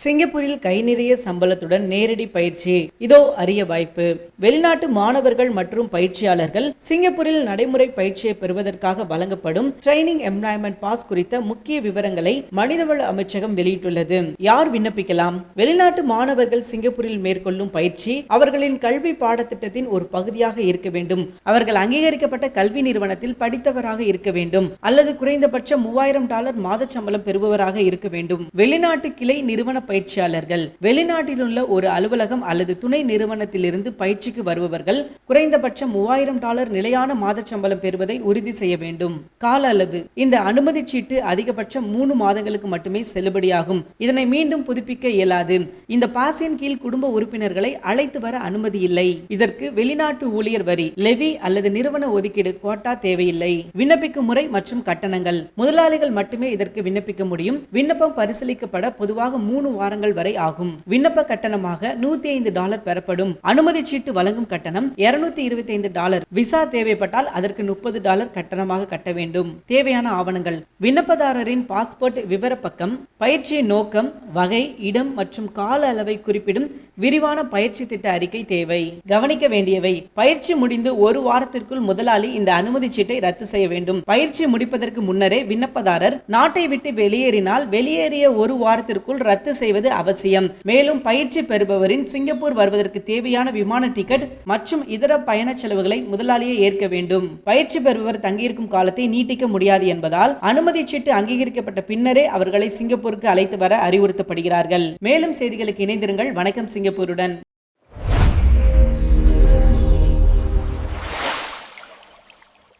சிங்கப்பூரில் கை நிறைய சம்பளத்துடன் நேரடி பயிற்சி. இதோ அரிய வாய்ப்பு. வெளிநாட்டு மாணவர்கள் மற்றும் பயிற்சியாளர்கள் சிங்கப்பூரில் நடைமுறை பயிற்சியை பெறுவதற்காக வழங்கப்படும் ட்ரைனிங் எம்ப்ளாய்மெண்ட் பாஸ் குறித்த முக்கிய விவரங்களை மனிதவள அமைச்சகம் வெளியிட்டுள்ளது. யார் விண்ணப்பிக்கலாம்? வெளிநாட்டு மாணவர்கள் சிங்கப்பூரில் மேற்கொள்ளும் பயிற்சி அவர்களின் கல்வி பாடத்திட்டத்தின் ஒரு பகுதியாக இருக்க வேண்டும். அவர்கள் அங்கீகரிக்கப்பட்ட கல்வி நிறுவனத்தில் படித்தவராக இருக்க வேண்டும். அல்லது குறைந்தபட்சம் மூவாயிரம் டாலர் மாத சம்பளம் பெறுபவராக இருக்க வேண்டும். வெளிநாட்டு கிளை நிறுவன பயிற்சியாளர்கள். வெளிநாட்டில் உள்ள ஒரு அலுவலகம் அல்லது துணை நிறுவனத்திலிருந்து பயிற்சிக்கு வருபவர்கள் குறைந்தபட்சம் மூவாயிரம் டாலர் நிலையான மாத சம்பளம் பெறுவதை உறுதி செய்ய வேண்டும். கால அளவு. இந்த அனுமதி சீட்டு அதிகபட்சம் மூணு மாதங்களுக்கு மட்டுமே செல்லுபடியாகும். இதனை மீண்டும் புதுப்பிக்க இயலாது. இந்த பாஸின் கீழ் குடும்ப உறுப்பினர்களை அழைத்து வர அனுமதி இல்லை. இதற்கு வெளிநாட்டு ஊழியர் வரி லெவி அல்லது நிறுவன ஒதுக்கீடு கோட்டா தேவையில்லை. விண்ணப்பிக்கும் முறை மற்றும் கட்டணங்கள். முதலாளிகள் மட்டுமே இதற்கு விண்ணப்பிக்க முடியும். விண்ணப்பம் பரிசீலிக்கப்பட பொதுவாக மூணு வாரங்கள் வரை ஆகும். விண்ணப்ப கட்டணமாக நூத்தி ஐந்து டாலர் பெறப்படும். அனுமதி சீட்டு வழங்கும் கட்டணம் இருநூத்தி இருபத்தி ஐந்து டாலர். விசா தேவைப்பட்டால் அதற்கு முப்பது டாலர் கட்டணமாக கட்ட வேண்டும். தேவையான ஆவணங்கள். விண்ணப்பதாரரின் பாஸ்போர்ட் விவரப்பக்கம் பயிற்சியின் நோக்கம் வகை இடம் மற்றும் கால அளவை குறிப்பிடும் விரிவான பயிற்சி திட்ட அறிக்கை தேவை. கவனிக்க வேண்டியவை. பயிற்சி முடிந்து ஒரு வாரத்திற்குள் முதலாளி இந்த அனுமதி சீட்டை ரத்து செய்ய வேண்டும். பயிற்சி முடிப்பதற்கு முன்னரே விண்ணப்பதாரர் நாட்டை விட்டு வெளியேறினால் வெளியேறிய ஒரு வாரத்திற்குள் ரத்து செய்வது அவசியம். மேலும் பயிற்சி பெறுபவரின் சிங்கப்பூர் வருவதற்கு தேவையான விமான டிக்கெட் மற்றும் இதர பயண செலவுகளை முதலாளியே ஏற்க வேண்டும். பயிற்சி பெறுபவர் தங்கியிருக்கும் காலத்தை நீட்டிக்க முடியாது என்பதால் அனுமதி சீட்டு அங்கீகரிக்கப்பட்ட பின்னரே அவர்களை சிங்கப்பூருக்கு அழைத்து வர அறிவுறுத்தப்படுகிறார்கள். மேலும் செய்திகளுக்கு இணைந்திருங்கள். வணக்கம் சிங்கப்பூருடன்.